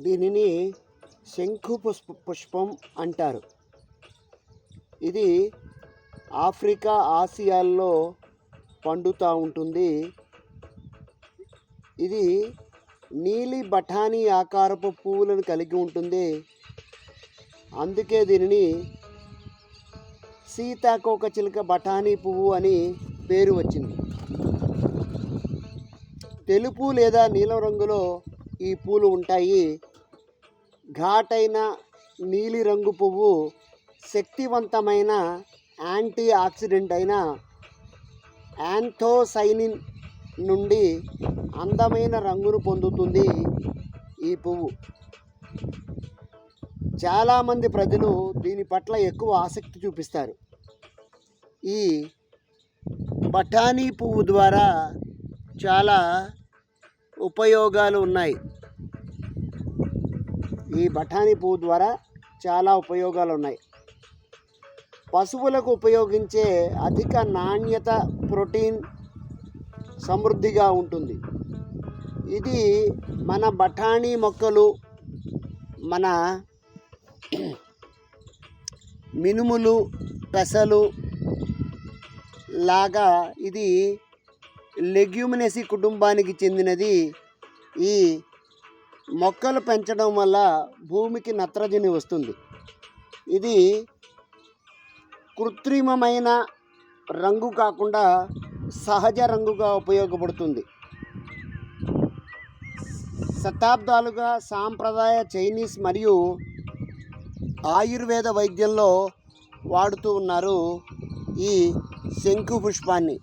దీనిని శంఖు పుష్ప పుష్పం అంటారు. ఇది ఆఫ్రికా ఆసియాల్లో పండుతూ ఉంటుంది. ఇది నీలి బఠానీ ఆకారపు పువ్వులను కలిగి ఉంటుంది. అందుకే దీనిని సీతాకోక చిలుక బఠానీ పువ్వు అని పేరు వచ్చింది. తెలుపు లేదా నీలం రంగులో ఈ పూలు ఉంటాయి. ఘాటైన నీలిరంగు పువ్వు శక్తివంతమైన యాంటీ ఆక్సిడెంట్ అయిన యాంథోసైనిన్ నుండి అందమైన రంగును పొందుతుంది ఈ పువ్వు. చాలామంది ప్రజలు దీని పట్ల ఎక్కువ ఆసక్తి చూపిస్తారు. ఈ బఠానీ పువ్వు ద్వారా చాలా ఉపయోగాలు ఉన్నాయి. ఈ బఠానీ పువ్వు ద్వారా చాలా ఉపయోగాలు ఉన్నాయి పశువులకు ఉపయోగించే అధిక నాణ్యత ప్రోటీన్ సమృద్ధిగా ఉంటుంది. ఇది మన బఠానీ మొక్కలు మన మినుములు పెసలు లాగా ఇది లెగ్యూమినసీ కుటుంబానికి చెందినది. ఈ మొక్కలు పెంచడం వల్ల భూమికి నత్రజని వస్తుంది. ఇది కృత్రిమమైన రంగు కాకుండా సహజ రంగుగా ఉపయోగపడుతుంది. శతాబ్దాలుగా సాంప్రదాయ చైనీస్ మరియు ఆయుర్వేద వైద్యంలో వాడుతూ ఉన్నారు ఈ శంకు పుష్పాన్ని.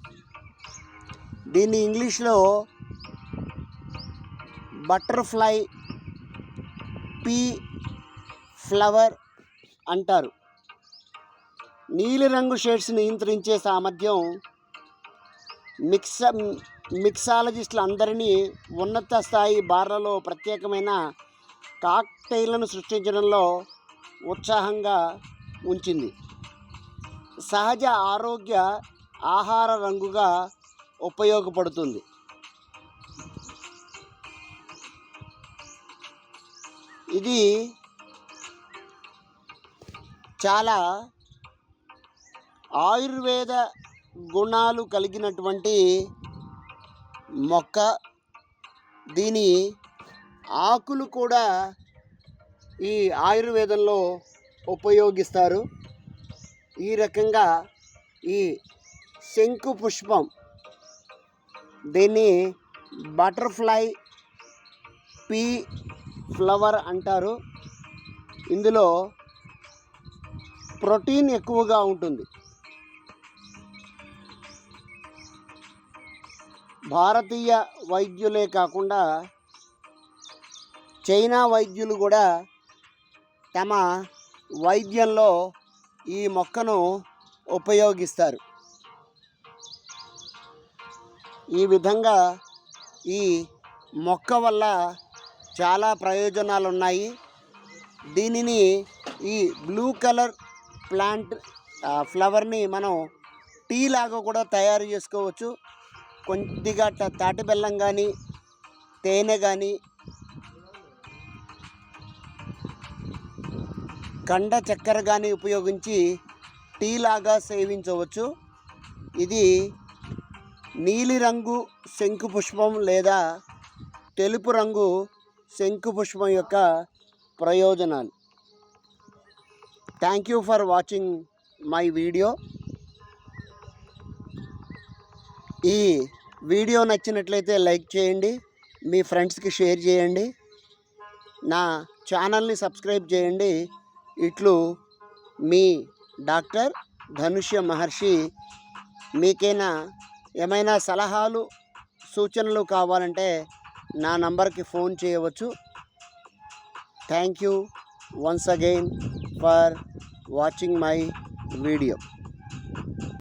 దీన్ని ఇంగ్లీష్లో బటర్ఫ్లై పీ ఫ్లవర్ అంటారు. నీలిరంగు షేడ్స్ నియంత్రించే సామర్థ్యం మిక్స మిక్సాలజిస్టులు అందరినీ ఉన్నత స్థాయి బార్లలో ప్రత్యేకమైన కాక్టైళ్ళను సృష్టించడంలో ఉత్సాహంగా ఉంచింది. సహజ ఆరోగ్య ఆహార రంగుగా ఉపయోగపడుతుంది. ఇది చాలా ఆయుర్వేద గుణాలు కలిగినటువంటి మొక్క. దీని ఆకులు కూడా ఈ ఆయుర్వేదంలో ఉపయోగిస్తారు. ఈ రకంగా ఈ శంకు పుష్పం దీన్ని బటర్ఫ్లై పీ ఫ్లవర్ అంటారు. ఇందులో ప్రోటీన్ ఎక్కువగా ఉంటుంది. భారతీయ వైద్యులే కాకుండా చైనా వైద్యులు కూడా తమ వైద్యంలో ఈ మొక్కను ఉపయోగిస్తారు. ఈ విధంగా ఈ మొక్క వల్ల చాలా ప్రయోజనాలు ఉన్నాయి దీనిని ఈ బ్లూ కలర్ ప్లాంట్ ఫ్లవర్ని మనం టీ లాగా కూడా తయారు చేసుకోవచ్చు. కొద్దిగా తాటి బెల్లం కానీ తేనె కానీ కండ చక్కెర కానీ ఉపయోగించి టీ లాగా సేవించవచ్చు. ఇది నీలిరంగు శంకు పుష్పం లేదా తెలుపు రంగు శంకు పుష్పం యొక్క ప్రయోజనాలు. Thank you for watching my video ఈ వీడియో నచ్చినట్లయితే లైక్ చేయండి మీ ఫ్రెండ్స్కి షేర్ చేయండి నా ఛానల్ని సబ్స్క్రైబ్ చేయండి. ఇట్లు మీ డాక్టర్ ధనుష్య మహర్షి మీకైనా ఏమైనా సలహాలు సూచనలు కావాలంటే నా నంబర్కి ఫోన్ చేయవచ్చు. Thank you once again for watching my video.